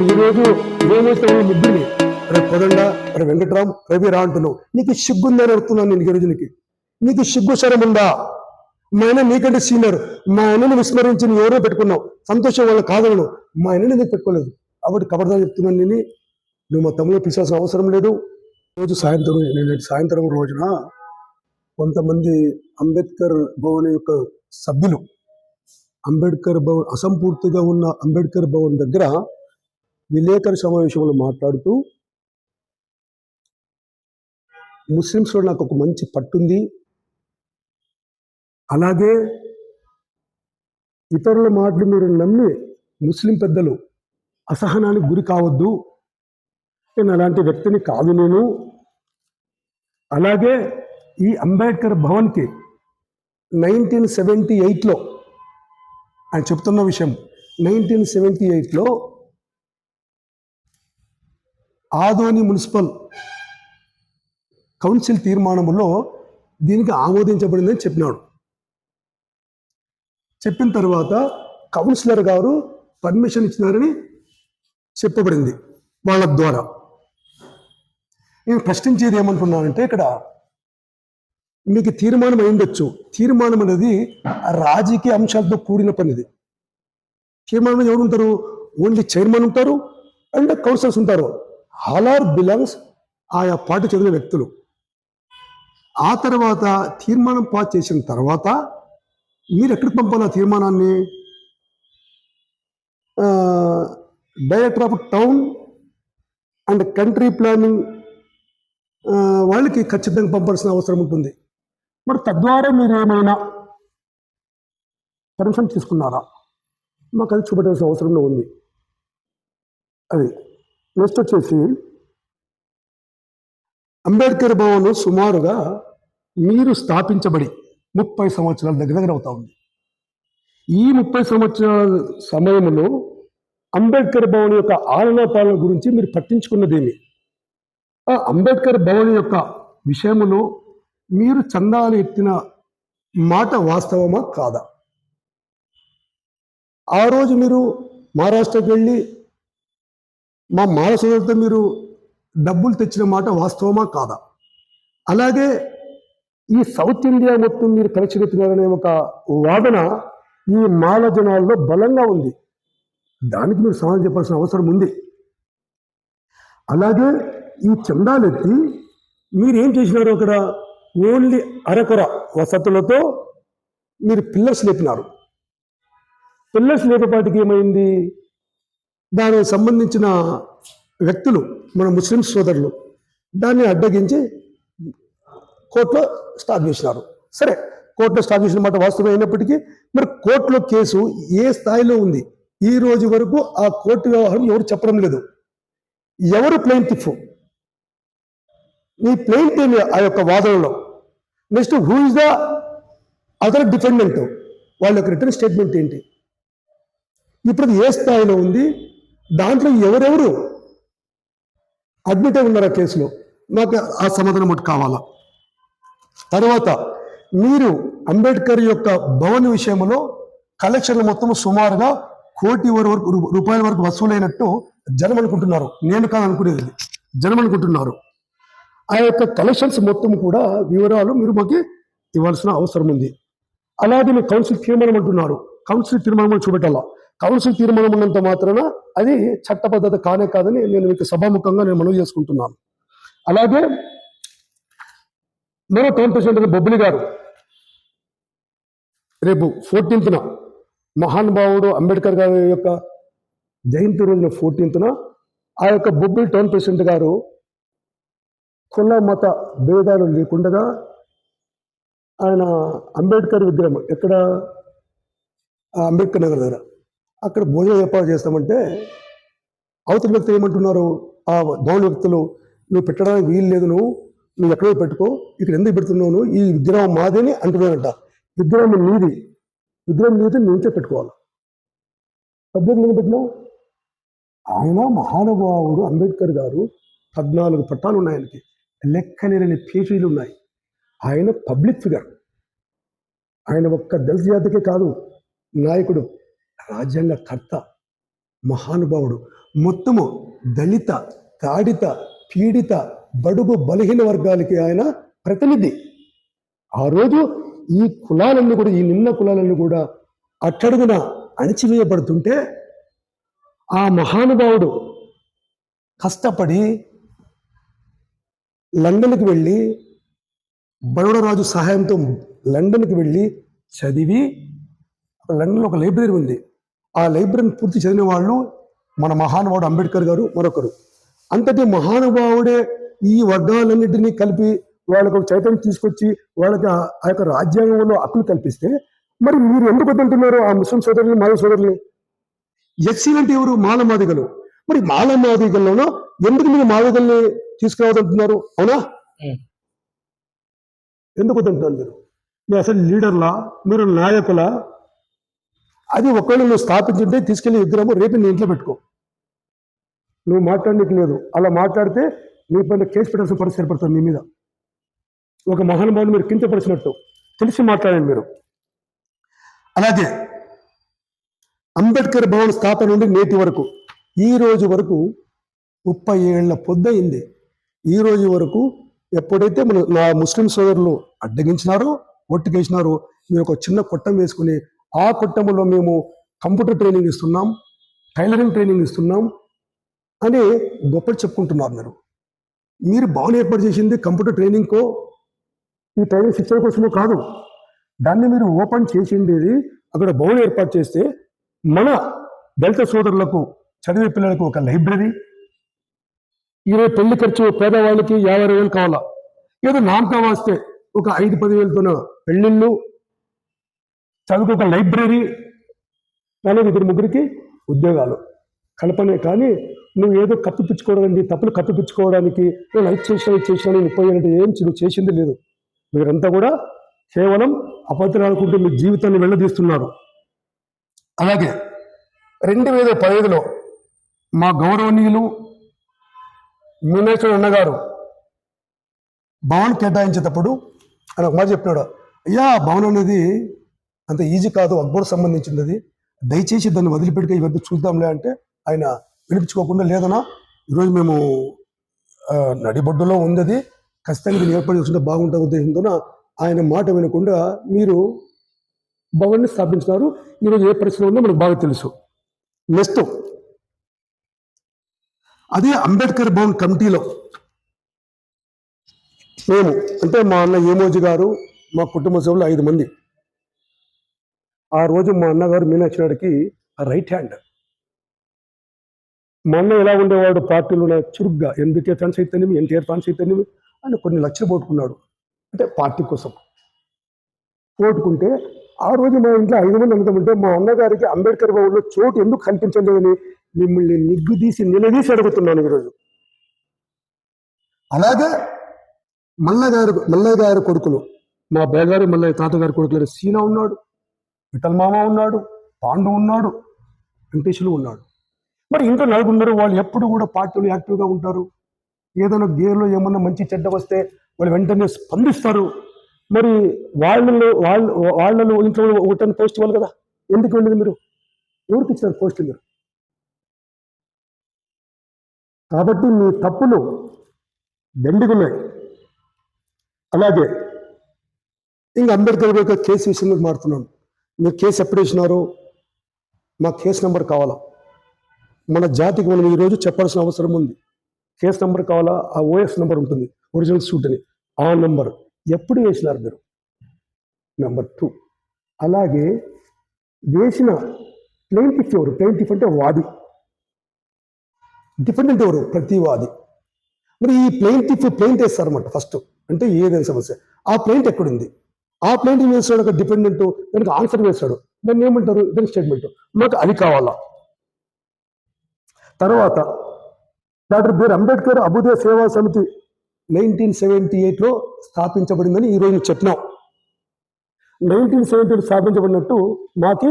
మరి ఈరోజు ఏమైతే ముగ్గురిని? రేపు పొదండ రే వెంకట్రామ్ రవి రా అంటున్నావు. నీకు సిగ్గుందని అడుగుతున్నాను నేను గిరిజునికి నీకు. నీకు సిగ్గు శరం ఉందా? మా ఆయన నీకంటే సీనియర్. మా ఆయనను విస్మరించి నువ్వు ఎవరో పెట్టుకున్నావు. సంతోషం వాళ్ళ కాదను మా ఆయనని నీకు పెట్టుకోలేదు. కాబట్టి కబర్దా చెప్తున్నాను నేను నువ్వు మా తమ్ముడు పిలిచాల్సిన అవసరం లేదు. రోజు సాయంత్రం నేను సాయంత్రం రోజున కొంతమంది అంబేద్కర్ భవన్ యొక్క సభ్యులు అంబేద్కర్ భవన్ అసంపూర్తిగా ఉన్న అంబేద్కర్ భవన్ దగ్గర విలేకరు సమావేశంలో మాట్లాడుతూ ముస్లిమ్స్లో నాకు ఒక మంచి పట్టుంది. అలాగే ఇతరుల మాటలు మీరు నమ్మి ముస్లిం పెద్దలు అసహనానికి గురి కావద్దు. నేను అలాంటి వ్యక్తిని కాదు నేను. అలాగే ఈ అంబేద్కర్ భవన్కి నైన్టీన్ సెవెంటీ ఎయిట్లో ఆయన చెప్తున్న విషయం నైన్టీన్ సెవెంటీ ఎయిట్లో ఆదోని మున్సిపల్ కౌన్సిల్ తీర్మానంలో దీనికి ఆమోదించబడిందని చెప్పినాడు. చెప్పిన తర్వాత కౌన్సిలర్ గారు పర్మిషన్ ఇచ్చినారని చెప్పబడింది వాళ్ళ ద్వారా. నేను ప్రశ్నించేది ఏమంటున్నానంటే ఇక్కడ మీకు తీర్మానం అయిండొచ్చు తీర్మానం అనేది రాజకీయ అంశాలతో కూడిన పనిది తీర్మానం ఎవరు ఉంటారు? ఓన్లీ చైర్మన్ ఉంటారు అండ్ కౌన్సిలర్స్ ఉంటారు. హాలార్ ఆర్ బిలాంగ్స్ ఆయా పార్టీ చెందిన వ్యక్తులు. ఆ తర్వాత తీర్మానం పాస్ చేసిన తర్వాత మీరు ఎక్కడికి పంపాలి ఆ తీర్మానాన్ని? Director of town and country planning వాళ్ళకి ఖచ్చితంగా పంపాల్సిన అవసరం ఉంటుంది. మరి తద్వారా మీరు ఏమైనా పర్మిషన్ తీసుకున్నారా? మాకు అది చూపెట్టాల్సిన అవసరంలో ఉంది. అది నెక్స్ట్ వచ్చేసి అంబేద్కర్ భవన్ సుమారుగా మీరు స్థాపించబడి ముప్పై సంవత్సరాల దగ్గర దగ్గర అవుతా ఉంది. ఈ ముప్పై సంవత్సరాల సమయంలో అంబేద్కర్ భవన్ యొక్క ఆలన పాలన గురించి మీరు పట్టించుకున్నదేమి ఆ అంబేద్కర్ భవన్ యొక్క విషయంలో మీరు చందాలు ఎత్తిన మాట వాస్తవమా కాదా? ఆ రోజు మీరు మహారాష్ట్రకి వెళ్ళి మా మాల సోదరులతో మీరు డబ్బులు తెచ్చిన మాట వాస్తవమా కాదా? అలాగే ఈ సౌత్ ఇండియా మొత్తం మీరు కలెక్షన్ ఎత్తినారనే ఒక వాదన ఈ మాల జనాల్లో బలంగా ఉంది. దానికి మీరు సమాధానం చెప్పాల్సిన అవసరం ఉంది. అలాగే ఈ చందాలెత్తి మీరు ఏం చేసినారు అక్కడ? ఓన్లీ అరకొర వసతులతో మీరు పిల్లర్స్ లేపినారు. పిల్లర్స్ లేపపాటికి ఏమైంది? దానికి సంబంధించిన వ్యక్తులు మన ముస్లిం సోదరులు దాన్ని అడ్డగించి కోర్టులో స్టాప్ చేసినారు. సరే కోర్టులో స్టాప్ చేసిన మాట వాస్తవం అయినప్పటికీ మరి కోర్టులో కేసు ఏ స్థాయిలో ఉంది? ఈ రోజు వరకు ఆ కోర్టు వ్యవహారం ఎవరు చెప్పడం లేదు. ఎవరు ప్లెయింటిఫ్ నీ ప్లెయింట్ ఏమి ఆ యొక్క వాదనలో. Next who is the other defendant వాళ్ళ యొక్క రిటర్న్ స్టేట్మెంట్ ఏంటి? ఇప్పుడు ఏ స్థాయిలో ఉంది? దాంట్లో ఎవరెవరు అడ్మిట్ అయి ఉన్నారు ఆ కేసులో? నాకు ఆ సమాధానం ఒకటి కావాలా? తర్వాత మీరు అంబేద్కర్ యొక్క భవన్ విషయంలో కలెక్షన్లు మొత్తం సుమారుగా కోటి వరకు రూపాయల వరకు వసూలైనట్టు జనం అనుకుంటున్నారు. నేను కాదనుకునేది జనం అనుకుంటున్నారు. ఆ యొక్క కలెక్షన్స్ మొత్తం కూడా వివరాలు మీరు మాకు ఇవ్వాల్సిన అవసరం ఉంది. అలాగే మీరు కౌన్సిల్ తీర్మానం అంటున్నారు. కౌన్సిల్ తీర్మానం చూపెట్టాలా? కౌన్సిల్ తీర్మానం ఉన్నంత మాత్రాన అది చట్టబద్ధత కానే కాదని నేను మీకు సభాముఖంగా నేను మనవి చేసుకుంటున్నాను. అలాగే మరో టౌన్ ప్రెసిడెంట్ బొబ్బిలి గారు రేపు ఫోర్టీన్త్న మహానుభావుడు అంబేద్కర్ గారి యొక్క జయంతి రోజున ఫోర్టీన్త్న ఆ యొక్క బొబ్బిలి టౌన్ ప్రెసిడెంట్ గారు కుల మత భేదాలు లేకుండా ఆయన అంబేద్కర్ విగ్రహం ఎక్కడ? అంబేద్కర్ నగర్ దగ్గర. అక్కడ భోజనం ఏర్పాటు చేస్తామంటే అవతల వ్యక్తులు ఏమంటున్నారు? ఆ భవన వ్యక్తులు నువ్వు పెట్టడానికి వీలు లేదు నువ్వు నువ్వు ఎక్కడో పెట్టుకో ఇక్కడ ఎందుకు పెడుతున్నావు ఈ విగ్రహం మాదేని అంటున్నానంట విగ్రహం నీది. విగ్రహం నీది నుంచే పెట్టుకోవాలి. సబ్జెక్ట్ నేను పెట్టినావు? ఆయన మహానుభావుడు అంబేద్కర్ గారు పద్నాలుగు పట్టాలు ఉన్నాయి ఆయనకి. లెక్కలేని పేజీలు ఉన్నాయి. ఆయన పబ్లిక్ ఫిగర్ ఆయన ఒక్క దళిత జాతికే కాదు నాయకుడు. రాజ్యాంగ కర్త మహానుభావుడు. మొత్తము దళిత తాడిత పీడిత బడుగు బలహీన వర్గాలకి ఆయన ప్రతినిధి. ఆ రోజు ఈ కులాలన్నీ కూడా ఈ నిమ్న కులాలన్నీ కూడా అట్టడుగున అణిచివేయబడుతుంటే ఆ మహానుభావుడు కష్టపడి లండన్కి వెళ్ళి బరోడరాజు సహాయంతో లండన్కి వెళ్ళి చదివి లండన్లో ఒక లైబ్రరీ ఉంది. ఆ లైబ్రరీని పూర్తి చదివిన వాళ్ళు మన మహానుభావుడు అంబేద్కర్ గారు మరొకరు. అంతటి మహానుభావుడే ఈ వర్గాలన్నింటినీ కలిపి వాళ్ళకు ఒక చైతన్యం తీసుకొచ్చి వాళ్ళకి ఆ యొక్క రాజ్యాంగంలో హక్కులు కల్పిస్తే మరి మీరు ఎందుకు వద్దంటున్నారు ఆ ముస్లిం సోదరులు మాల సోదరుల్ని ఎస్సీలు అంటే ఎవరు? మాలమాదిగలు మరి మాలమాదిగల్లోనో ఎందుకు మీరు మాదిగల్ని తీసుకురావద్దంటున్నారు? అవునా. ఎందుకు వద్దంటున్నారు మీరు? మీరు అసలు లీడర్లా? మీరు నాయకులా? అది ఒకవేళ నువ్వు స్థాపించుంటే తీసుకెళ్ళి విగ్రహం రేపు నీ ఇంట్లో పెట్టుకో. నువ్వు మాట్లాడడానికి లేదు అలా మాట్లాడితే నీ పైన కేసు పెట్టాల్సిన పరిస్థితి ఏర్పడుతుంది మీ మీద. ఒక మహానుభావుని మీరు కించపరిచినట్టు. తెలిసి మాట్లాడండి మీరు. అలాగే అంబేద్కర్ భవన్ స్థాపన నుండి నేటి వరకు ఈ రోజు వరకు ముప్పై ఏళ్ళ పొద్దయింది. ఈ రోజు వరకు ఎప్పుడైతే మన నా ముస్లిం సోదరులు అడ్డగించినారో ఒట్టుకేసినారో మీరు ఒక చిన్న కొట్టం వేసుకుని ఆ కుటుంబంలో మేము కంప్యూటర్ ట్రైనింగ్ ఇస్తున్నాం టైలరింగ్ ట్రైనింగ్ ఇస్తున్నాం అని గొప్పలు చెప్పుకుంటున్నారు మీరు. మీరు భవన్ ఏర్పాటు చేసింది కంప్యూటర్ ట్రైనింగ్కో ఈ ట్రైనింగ్ శిక్షణ కోసమో కాదు. దాన్ని మీరు ఓపెన్ చేసిండేది అక్కడ భవన్ ఏర్పాటు చేస్తే మన దళిత సోదరులకు చదివే పిల్లలకు ఒక లైబ్రరీ ఇరవై పెళ్ళి ఖర్చు పేదవాళ్ళకి యాభై వేలు కావాలా? ఏదో నామకా వాస్తే ఒక ఐదు పది వేలతోన పెళ్ళిళ్ళు చదువుకు ఒక లైబ్రరీ అనేది ఇద్దరు ముగ్గురికి ఉద్యోగాలు. కల్పనే కానీ నువ్వు ఏదో కప్పిపించుకోవడానికి తప్పులు కప్పిపించుకోవడానికి నువ్వు లైక్ చేసినా ఇది చేసినా నేను ముప్పై ఏం నువ్వు చేసింది లేదు. మీరంతా కూడా కేవలం అపత్రాలనుకుంటూ మీ జీవితాన్ని వెళ్ళదీస్తున్నారు అలాగే రెండు వేల పదహైదులో మా గౌరవనీయులు మీనేశ్వర అన్నగారు భవన్ కేటాయించేటప్పుడు ఆయన ఒక మాట చెప్పినాడు అయ్యా భవన్ అనేది అంత ఈజీ కాదు అక్బర్ సంబంధించింది అది దయచేసి దాన్ని వదిలిపెట్టుక ఇవన్నీ చూద్దాంలే అంటే ఆయన వినిపించుకోకుండా లేదనా? ఈరోజు మేము నడిబొడ్డులో ఉంది అది ఖచ్చితంగా దీన్ని ఏర్పాటు చేసుకుంటే బాగుంటుంది ఉద్దేశంతో ఆయన మాట వినకుండా మీరు భవన్ని స్థాపించినారు. ఈరోజు ఏ పరిస్థితి ఉందో మనకు బాగా తెలుసు. నెక్స్ట్ అదే అంబేద్కర్ భవన్ కమిటీలో మేము అంటే మా అన్న ఏమోజీ గారు మా కుటుంబ సభ్యులు ఐదు మంది. ఆ రోజు మా అన్నగారు మీనాక్షి నాయుడికి రైట్ హ్యాండ్ మా అన్న ఎలా ఉండేవాడు? పార్టీలో చురుగ్గా ఎన్బికే ఫ్యాన్స్ అయితేనేమి ఎన్టీఆర్ ఫ్యాన్స్ అయితేనేమి అని కొన్ని లక్షలు పోట్టుకున్నాడు. అంటే పార్టీ కోసం. పోటుకుంటే ఆ రోజు మా ఇంట్లో ఐదు మంది అనుకుంటే మా అన్నగారికి అంబేద్కర్ భవన్లో చోటు ఎందుకు కల్పించలేదని మిమ్మల్ని నిగ్గుదీసి నిలదీసి అడుగుతున్నాను ఈరోజు. అలాగే మల్లయ్య గారు మల్లయ్య గారి కొడుకులు. మా బేగారి మల్లయ్య తాతగారి కొడుకులు సీనా ఉన్నాడు. విఠల్ మామ ఉన్నాడు పాండు ఉన్నాడు వెంకటేశులు ఉన్నాడు. మరి ఇంకా నలుగురు వాళ్ళు ఎప్పుడు కూడా పార్టీలు యాక్టివ్గా ఉంటారు? ఏదైనా గేర్లో ఏమన్నా మంచి చెడ్డ వస్తే వాళ్ళు వెంటనే స్పందిస్తారు. మరి వాళ్ళలో వాళ్ళ వాళ్ళలో ఇంట్లో ఒకటని పోస్ట్ ఇవ్వాలి కదా? ఎందుకు వెళ్ళింది మీరు? ఎవరికి ఇచ్చారు పోస్ట్ మీరు? కాబట్టి మీ తప్పులు దండిగున్నాయి అలాగే ఇంకా అందరి యొక్క కేసు విషయంలో మారుతున్నాను. మీరు కేసు ఎప్పుడు వేసినారు? మా కేసు నెంబర్ కావాలా? మన జాతికి మనం ఈరోజు చెప్పాల్సిన అవసరం ఉంది. కేసు నెంబర్ కావాలా? ఆ ఓఎస్ నెంబర్ ఉంటుంది. ఒరిజినల్ సూట్ అని. ఆ నెంబర్ ఎప్పుడు వేసినారు మీరు? Number two. అలాగే వేసిన ప్లెయింటిఫ్ ఎవరు? ప్లెయింటిఫ్ అంటే వాది. డిపెండెంట్ ఎవరు? ప్రతి వాది. మరి ఈ ప్లెయింటిఫ్ ప్లెయింట్ వేస్తారన్నమాట ఫస్ట్ అంటే ఏదైనా సమస్య. ఆ ప్లెయింట్ ఎక్కడుంది? ఆ ప్లెయింట్ వేస్తాడు ఒక డిపెండెంట్ దానికి ఆన్సర్ వేస్తాడు. దాన్ని ఏమంటారు? దాని స్టేట్మెంట్ మాకు అది కావాలా? తర్వాత డాక్టర్ బిఆర్ అంబేద్కర్ అభుదయ సేవా సమితి నైన్టీన్ సెవెంటీ ఎయిట్లో స్థాపించబడిందని ఈరోజు చెప్పినాం నైన్టీన్ సెవెంటీ ఎయిట్ స్థాపించబడినట్టు మాకి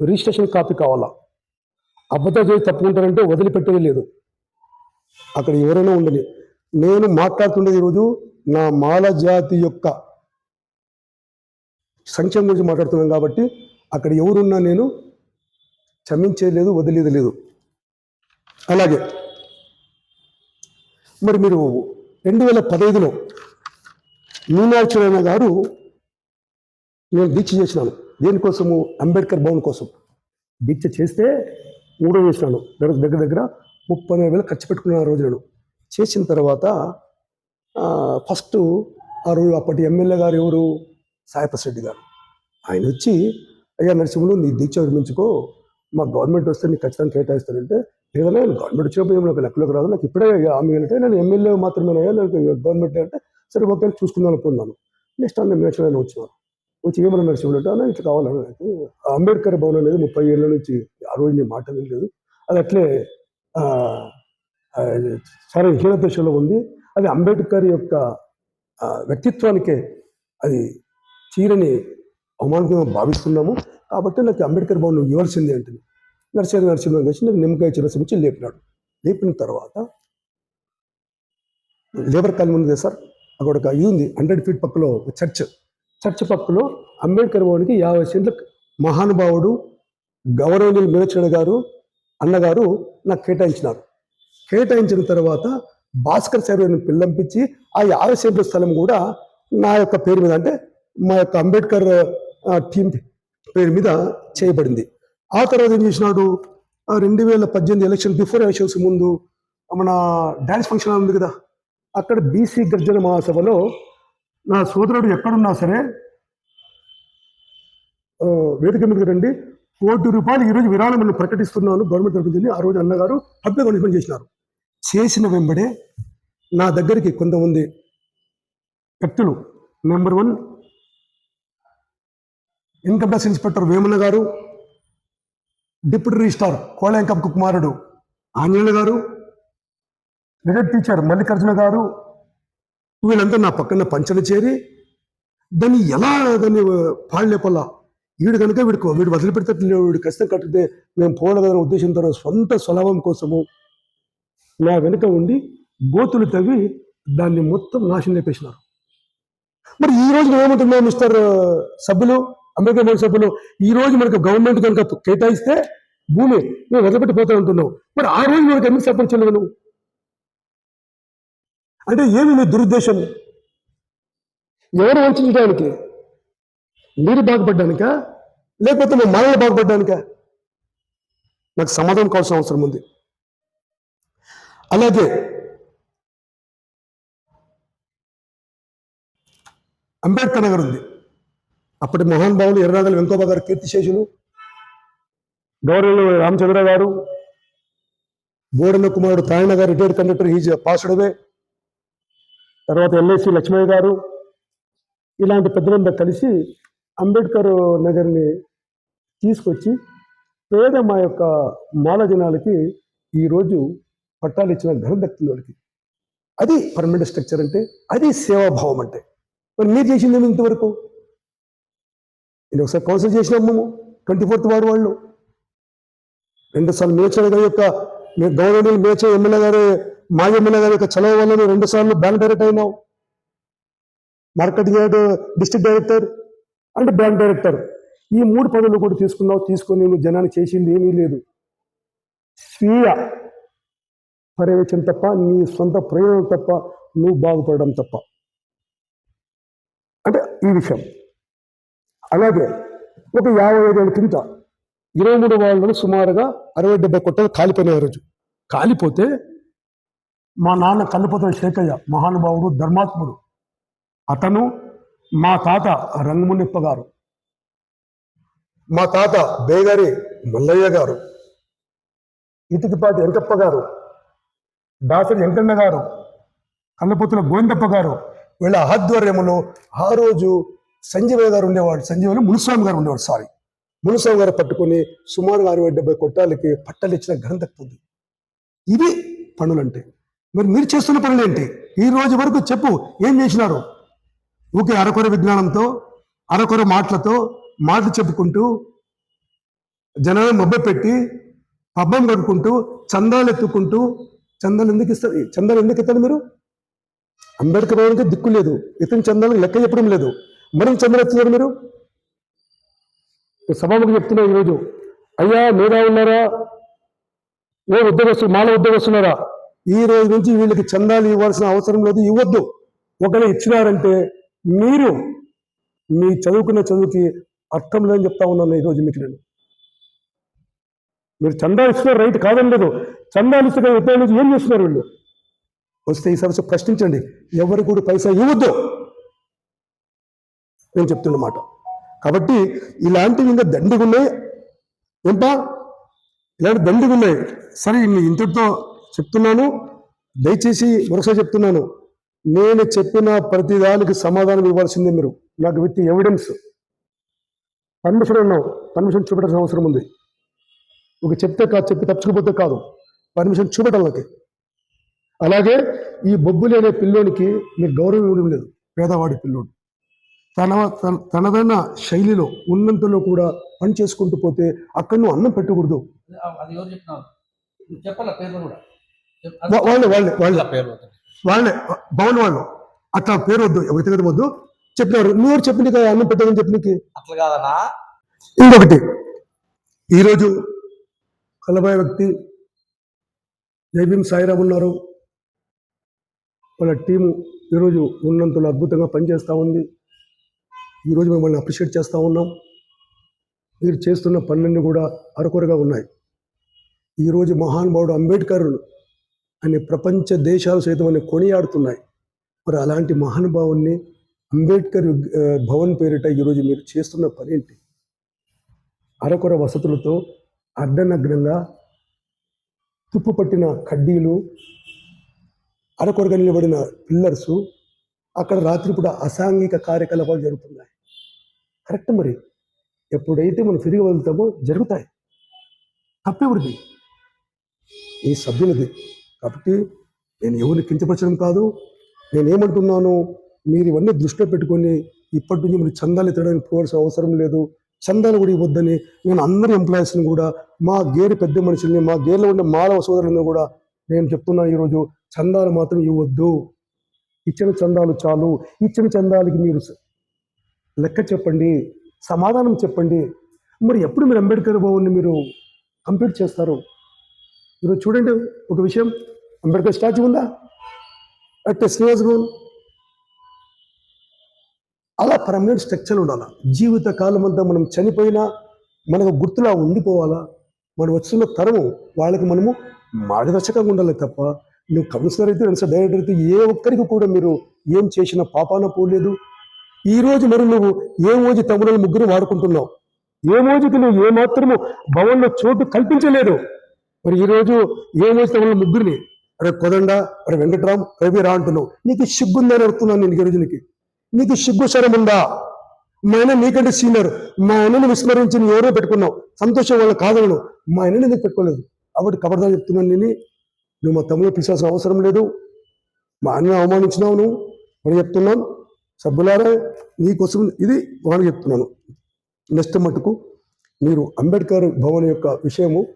రిజిస్ట్రేషన్ కాపీ కావాలా? అబద్ధం చేసి తప్పుకుంటారంటే వదిలిపెట్టేది లేదు. అక్కడ ఎవరైనా ఉండని నేను మాట్లాడుతుండేది ఈరోజు నా మాల జాతి యొక్క సంక్షేమం గురించి మాట్లాడుతున్నాను కాబట్టి అక్కడ ఎవరున్నా నేను క్షమించేది వదిలేదు లేదు అలాగే మరి మీరు రెండు వేల పదహైదులో మీనాక్షరణ గారు నేను దీక్ష చేసినాను. దేనికోసము? అంబేద్కర్ భవన్ కోసం. దీక్ష చేస్తే మూడో చేసినాను. దగ్గర దగ్గర దగ్గర ముప్పై వేలు ఖర్చు పెట్టుకున్నాను ఆ రోజు నేను. చేసిన తర్వాత ఫస్ట్ ఆ రోజు అప్పటి ఎమ్మెల్యే గారు ఎవరు? సాయిప్రసాద్ గారు. ఆయన వచ్చి అయ్యా నరసింహులు నీ దీక్ష విరమించుకో. మా గవర్నమెంట్ వస్తే నీకు ఖచ్చితంగా కేటాయిస్తానంటే లేదన్నా నేను గవర్నమెంట్ వచ్చినప్పుడు ఏమో నాకు లెక్కలోకి రాదు. నాకు ఇప్పుడే హామీ అంటే నేను ఎమ్మెల్యే మాత్రమేనయ్యా నాకు గవర్నమెంట్ అంటే సరే ఓకే చూసుకుందాం అనుకున్నాను. నెక్స్ట్ అన్న మేచమైన వచ్చినాను వచ్చి ఏమన్నా నరసింహులు అంటే ఇట్లా కావాలన్నా నాకు. అంబేద్కర్ భవన్ అనేది ముప్పై ఏళ్ళ నుంచి ఆ రోజు నేను మాట వినలేదు. అది అట్లే చాలా హీన దశలో ఉంది. అది అంబేద్కర్ యొక్క వ్యక్తిత్వానికే అది చీరని అవమానంగా భావిస్తున్నాము. కాబట్టి నాకు అంబేద్కర్ భవన్ నువ్వు ఇవ్వాల్సిందే అంటుంది. నరసింహ నరసింహ వచ్చి నాకు నిమ్మకాయ చిరసం ఇచ్చి లేపినాడు. లేపిన తర్వాత లేబర్ కాలనీ ఉంది కదా సార్ అక్కడ ఒక ఇది ఉంది హండ్రెడ్ ఫీట్ పక్కలో ఒక చర్చ్. చర్చ్ పక్కలో అంబేద్కర్ భవన్కి యాభై సెంట్లు మహానుభావుడు గౌరవనీయులు మీరచంద్ర గారు అన్నగారు నాకు కేటాయించినారు. కేటాయించిన తర్వాత భాస్కర్ సర్వేని పిల్లంపించి ఆ యాభై సెంట్ల స్థలం కూడా నా యొక్క పేరు మీద అంటే మా యొక్క అంబేద్కర్ టీం పేరు మీద చేయబడింది. ఆ తర్వాత ఏం చేసినాడు? రెండు వేల పద్దెనిమిది ఎలక్షన్ బిఫోర్ ఎలక్షన్స్ ముందు మన డ్యాన్స్ ఫంక్షన్ ఉంది కదా అక్కడ బీసీ గర్జన మహాసభలో నా సోదరుడు ఎక్కడున్నా సరే వేదిక మీదకి రండి. కోటి రూపాయలు ఈరోజు విరాళం ప్రకటిస్తున్నాను. గవర్నమెంట్ తరఫు ఆ రోజు అన్నగారు పబ్లిక్ అనౌన్స్మెంట్ చేసినారు. చేసిన వెంబడే నా దగ్గరికి కొంతమంది వ్యక్తులు number one income tax inspector Vemula garu deputy registrar కోళంకం కుమారుడు ఆంజనేయులు గారు రిటైర్డ్ టీచర్ మల్లికార్జున గారు వీళ్ళంతా నా పక్కన పంచన చేరి దాన్ని ఎలా దాన్ని పాడలేపల్లా వీడు కనుక వీడికి వీడు వదిలిపెడితే వీడు ఖచ్చితంగా కట్టితే మేము పోవడదనే ఉద్దేశంతో సొంత స్వలాభం కోసము నా వెనుక ఉండి గోతులు తవ్వి దాన్ని మొత్తం నాశనం లేపేసినారు. మరి ఈ రోజు ఏమంటున్నాం మిస్టర్ సభ్యులు? అంబేద్కర్ భవన్ సభ్యులు ఈ రోజు మనకు గవర్నమెంట్ కనుక కేటాయిస్తే భూమి మేము వదిలిపెట్టి పోతా ఉంటున్నాం మరి ఆ రోజు మనకు ఎందుకు సపోర్ట్ నువ్వు? అంటే ఏమి మీ దురుద్దేశం? ఎవరు వంచడానికి? మీరు బాగుపడ్డానికా? లేకపోతే మేము మనల్ని బాగుపడ్డానికా? నాకు సమాధానం కావాల్సిన అవసరం ఉంది. అలాగే అంబేద్కర్ నగర్ ఉంది. అప్పటి మహాన్ భావులు ఎర్రరాగల వెంకోబ గారు కీర్తిశేషులు గౌరవులు రామచంద్ర గారు బోడన కుమారుడు తాయన గారు రిటైర్డ్ కండక్టర్ ఈజ్ పాసుడవే తర్వాత ఎల్ఐసి లక్ష్మయ్య గారు ఇలాంటి పెద్దలంతా కలిసి అంబేద్కర్ నగర్ని తీసుకొచ్చి పేద మా యొక్క మాల జనాలకి ఈరోజు పట్టాలు ఇచ్చిన ఘనం వాళ్ళకి అది పర్మనెంట్ స్ట్రక్చర్ అంటే అది సేవాభావం అంటే. మరి మీరు చేసింది ఇంతవరకు? నేను ఒకసారి కౌన్సిల్ చేసినాము మేము. ట్వంటీ ఫోర్త్ వార్డు వాళ్ళు రెండుసార్లు మేచర్ గారి యొక్క మీ గౌరవనీయులు మేచర్ ఎమ్మెల్యే గారు మాజీ ఎమ్మెల్యే గారి యొక్క చలవ వల్ల రెండు సార్లు బ్యాంక్ డైరెక్టర్ అయినావు marketing district director and bank director ఈ మూడు పదవులు కూడా తీసుకున్నావు తీసుకొని నువ్వు జనానికి చేసింది ఏమీ లేదు. స్వీయ పర్యవేక్షణ తప్ప నీ సొంత ప్రయోజనం తప్ప నువ్వు బాగుపడడం తప్ప. అంటే ఈ విషయం. అలాగే ఒక యాభై ఐదేళ్ళ కింద ఇరవై మూడు వాళ్ళలో సుమారుగా అరవై డెబ్బై కొట్టలు కాలిపోయినాయి రోజు. కాలిపోతే మా నాన్న కల్లుపోతున్న శేఖయ్య మహానుభావుడు ధర్మాత్ముడు. అతను మా తాత రంగమునిప్ప గారు. మా తాత బేగారి మల్లయ్య గారు. ఇటుకిపాటి వెంకప్ప గారు. దాసరి వెంకన్న గారు. కల్లపోతుల గోవిందప్ప గారు. వీళ్ళ ఆధ్వర్యంలో ఆ రోజు సంజీవయ్య గారు ఉండేవాడు. సంజీవయ్య మునుస్వామి గారు ఉండేవాడు సారీ మునుస్వామి గారు పట్టుకొని సుమారుగా అరవై డెబ్బై కొట్టాలకి పట్టాలు ఇచ్చిన ఘనం దక్కుతుంది ఇవి పనులంటే. మరి మీరు చేస్తున్న పనులు ఏంటి ఈ రోజు వరకు చెప్పు ఏం చేసినారు? ఊకే అరకొర విజ్ఞానంతో అరకొర మాటలతో మాటలు చెప్పుకుంటూ జనాలను మబ్బ పెట్టి పబ్బం కడుక్కుంటూ చందాలు ఎత్తుకుంటూ చందాలు ఎందుకు ఇస్తారు చందాలు ఎందుకు ఇస్తారు మీరు? అంబేద్కర్ భవన్కి దిక్కు లేదు. ఇతని చందాలకు లెక్క చెప్పడం లేదు. మరీ చందాలు మీరు? సభకు చెప్తున్నా ఈరోజు అయ్యా మీరా ఉన్నారా? ఏ ఉద్యోగస్తులు మాల ఉద్యోగస్తున్నారా ఈ రోజు నుంచి వీళ్ళకి చందాలు ఇవ్వాల్సిన అవసరం లేదు ఇవ్వద్దు. ఒకవేళ ఇచ్చినారంటే మీరు మీ చదువుకున్న చదువుకి అర్థం లేదని చెప్తా ఉన్నాను ఈరోజు మీకు నేను. మీరు చందాలు ఇస్తున్నారు రైట్ కాదని లేదు. చందాలు ఇస్తున్న ఉపయోగించి ఏం చేస్తున్నారు వీళ్ళు? వస్తే ఈ సమస్య ప్రశ్నించండి. ఎవరు కూడా పైసా ఇవ్వద్దు. నేను చెప్తున్నమాట కాబట్టి ఇలాంటివి ఇంకా దండిగా ఉన్నాయి ఏంపా ఇలాంటి దండిగా ఉన్నాయి సరే నేను ఇంతటితో చెప్తున్నాను. దయచేసి మరొకసారి చెప్తున్నాను. నేను చెప్పిన ప్రతిదానికి సమాధానం ఇవ్వాల్సిందే మీరు. నాకు విత్ ఎవిడెన్స్. పర్మిషన్ ఉన్నావు పర్మిషన్ చూపెట్టాల్సిన అవసరం ఉంది. ఒక చెప్తే కాదు చెప్పి తప్పుకోపోతే కాదు. పర్మిషన్ చూపెట్టాలకి అలాగే ఈ బొబ్బులు అనే పిల్లోనికి మీరు గౌరవం ఇవ్వడం లేదు. పేదవాడి పిల్లోడు. తన తన- తనదైన శైలిలో ఉన్నంతలో కూడా పని చేసుకుంటూ పోతే అక్కడ నువ్వు అన్నం పెట్టకూడదు. వాళ్ళే వాళ్ళే వాళ్ళే. వాళ్ళే భవన్ వాళ్ళు అట్లా పేరు వద్దు వ్యక్తిగతం వద్దు. చెప్పినారు. నువ్వు చెప్పిన అన్నం పెట్టదని చెప్పినకి అట్లా ఇంకొకటి. ఈరోజు కలబాయ వ్యక్తి జైభీం సాయిరామ్ ఉన్నారు. వాళ్ళ టీము ఈరోజు ఉన్నంతలో అద్భుతంగా పనిచేస్తూ ఉంది. ఈరోజు మిమ్మల్ని అప్రిషియేట్ చేస్తూ ఉన్నాం. మీరు చేస్తున్న పనులన్నీ కూడా అరకొరగా ఉన్నాయి. ఈరోజు మహానుభావుడు అంబేద్కర్ అనే ప్రపంచ దేశాలు సైతం అని కొనియాడుతున్నాయి. మరి అలాంటి మహానుభావుణ్ణి అంబేద్కర్ భవన్ పేరిట ఈరోజు మీరు చేస్తున్న పని ఏంటి అరకొర వసతులతో అడ్డనగ్నంగా తుప్పు పట్టిన కడ్డీలు అరకొరగా నిలబడిన పిల్లర్సు అక్కడ రాత్రిపూట అసాంఘిక కార్యకలాపాలు జరుగుతున్నాయి. కరెక్ట్ మరి. ఎప్పుడైతే మనం తిరిగి వదులుతామో జరుగుతాయి. తప్పెవరిది ఈ సభ్యులది కాబట్టి నేను ఎవరిని కించపరచడం కాదు. నేనేమంటున్నాను మీరు ఇవన్నీ దృష్టిలో పెట్టుకొని ఇప్పటి నుంచి మీరు చందాలు ఎత్తడానికి పోవాల్సిన అవసరం లేదు. చందాలు కూడా ఇవ్వద్దని నేను అందరి ఎంప్లాయీస్ని కూడా మా గేరు పెద్ద మనుషుల్ని మా గేర్లో ఉండే మానవ సోదరులను కూడా నేను చెప్తున్నాను ఈరోజు చందాలు మాత్రం ఇవ్వద్దు. ఇచ్చిన చందాలు చాలు. ఇచ్చిన చందాలకి మీరు లెక్క చెప్పండి సమాధానం చెప్పండి. మరి ఎప్పుడు మీరు అంబేద్కర్ భవన్ని మీరు కంప్లీట్ చేస్తారు? ఈరోజు చూడండి ఒక విషయం. అంబేద్కర్ స్టాచ్యూ ఉందా? అట్ శ్రీనివాస్ భవన్? అలా పర్మనెంట్ స్ట్రక్చర్ ఉండాలా? జీవిత కాలం అంతా మనం చనిపోయినా మనకు గుర్తులా ఉండిపోవాలా? మనం వస్తున్న తరము వాళ్ళకి మనము మార్గదర్శకంగా ఉండాలి తప్ప నువ్వు కౌన్సిలర్ అయితే డైరెక్టర్ అయితే ఏ ఒక్కరికి కూడా మీరు ఏం చేసిన పాపాన పోలేదు. ఈ రోజు మరి నువ్వు ఏ మోజు తమ్ముడు ముగ్గురు వాడుకుంటున్నావు? ఏ మోజుకి నువ్వు ఏమాత్రము భవన్లో చోటు కల్పించలేదు? మరి ఈ రోజు ఏ మోజు తమ్ముడు ముగ్గురిని? అరే కొదండ అరే వెంకట్రామ్ రవి రా అంటున్నావు. నీకు సిగ్గుందని అడుగుతున్నాను నేను గిరిజునికి నీకు నీకు సిగ్గు శరం ఉందా మా ఆయన నీకంటే సీనియర్. మా ఆయనను విస్మరించి నువ్వు ఎవరో పెట్టుకున్నావు. సంతోషం వాళ్ళు కాదను మా ఆయనని నీకు పెట్టుకోలేదు? కాబట్టి కబర్దా చెప్తున్నాను నేను నువ్వు మా తమ్ముడు పిలిచాల్సిన అవసరం లేదు. మా ఆయన అవమానించినావు నువ్వు. మరి చెప్తున్నాను. సభ్యులారా నీకోసం ఇది వాళ్ళకి చెప్తున్నాను. నెక్స్ట్ మటుకు మీరు అంబేద్కర్ భవన్ యొక్క విషయము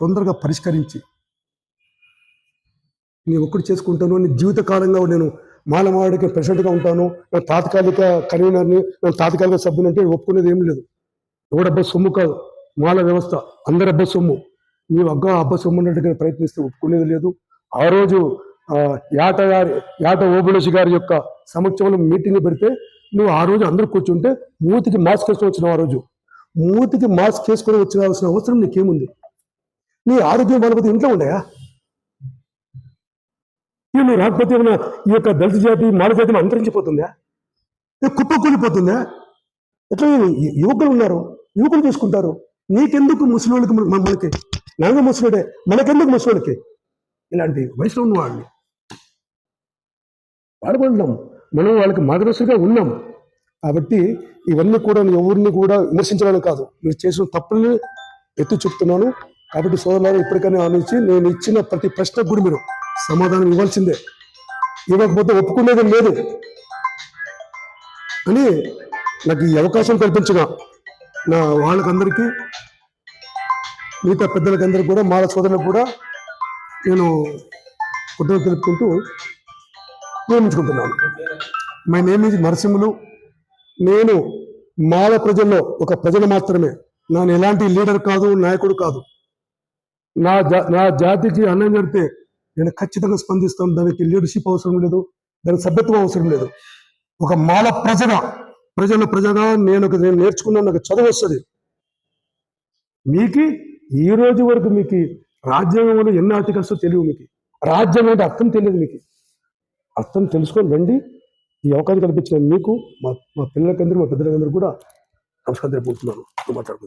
తొందరగా పరిష్కరించి నేను ఒక్కడు చేసుకుంటాను అని జీవితకాలంగా నేను మాలమాడికి ప్రెసిడెంట్గా ఉంటాను. నా తాత్కాలిక కన్వీనర్ని నా తాత్కాలిక సభ్యుని అంటే ఒప్పుకునేది ఏం లేదు. ఎవడబ్బా సొమ్ము కాదు. మాల వ్యవస్థ అందరి అబ్బా సొమ్ము. నీవు అగ్గ అబ్బా సొమ్ము అన్నట్టుగా ప్రయత్నిస్తే ఒప్పుకునేది లేదు. ఆ రోజు యాట గారి యాట ఓబులేష్ గారి యొక్క సమక్షంలో మీటింగ్ పెడితే నువ్వు ఆ రోజు అందరూ కూర్చుంటే మూతికి మాస్క్ వేసుకొని వచ్చినావు ఆ రోజు. మూతికి మాస్క్ వేసుకొని వచ్చినాల్సిన అవసరం నీకేముంది? నీ ఆరోగ్యం బలపతి ఇంట్లో ఉండయా? నువ్వు రాకపోతే ఏమైనా ఈ యొక్క దళిత జాతి మాల జాతి అంతరించిపోతుందా? ఇది కుప్పకూలిపోతుందా ఎట్లా యువకులు ఉన్నారు? యువకులు చూసుకుంటారు. నీకెందుకు ముసలిళ్ళకి మన- మనకి? నాన్న ముసలుడే. మనకెందుకు ముసలిళ్ళకి? ఇలాంటి వయసులో ఉన్నవాడిని. వాళ్ళని మనం వాళ్ళకి మార్గదర్శకంగా ఉన్నాం. కాబట్టి ఇవన్నీ కూడా నేను ఎవరిని కూడా విమర్శించడం కాదు. మీరు చేసిన తప్పుల్ని ఎత్తి చెప్తున్నాను. కాబట్టి సోదరులారా ఇప్పటికైనా ఆలోచించి నేను ఇచ్చిన ప్రతి ప్రశ్నకు కూడా మీరు సమాధానం ఇవ్వాల్సిందే. ఇవ్వకపోతే ఒప్పుకునేది లేదు. అని నాకు ఈ అవకాశం కల్పించిన నా వాళ్ళకందరికీ మిగతా పెద్దలకందరికీ కూడా మాల సోదరులకు కూడా నేను కుటుంబం తెలుపుకుంటూ నియమించుకుంటున్నాను మై నేమ్ ఈజ్ నరసింహులు. నేను మాల ప్రజల్లో ఒక ప్రజలు మాత్రమే. నేను ఎలాంటి లీడర్ కాదు నాయకుడు కాదు. నా జా నా జాతికి అన్నం జరిగితే నేను ఖచ్చితంగా స్పందిస్తాను. దానికి లీడర్షిప్ అవసరం లేదు దానికి సభ్యత్వం అవసరం లేదు. ఒక మాల ప్రజగా ప్రజల ప్రజగా నేను ఒక- నేను నేర్చుకున్నాను నాకు చదువు వస్తుంది. మీకు ఈ రోజు వరకు మీకు రాజ్యాంగంలో ఎన్ని ఆర్టికల్స్ తెలియవు మీకు. రాజ్యం అంటే అర్థం తెలియదు మీకు. అర్థం తెలుసుకొని రండి. ఈ అవకాశం కల్పించిన మీకు మా మా పిల్లలకందరూ మా పెద్దలందరూ కూడా నమస్కారం తెలుపుతున్నాను మాట్లాడుకుంటున్నాను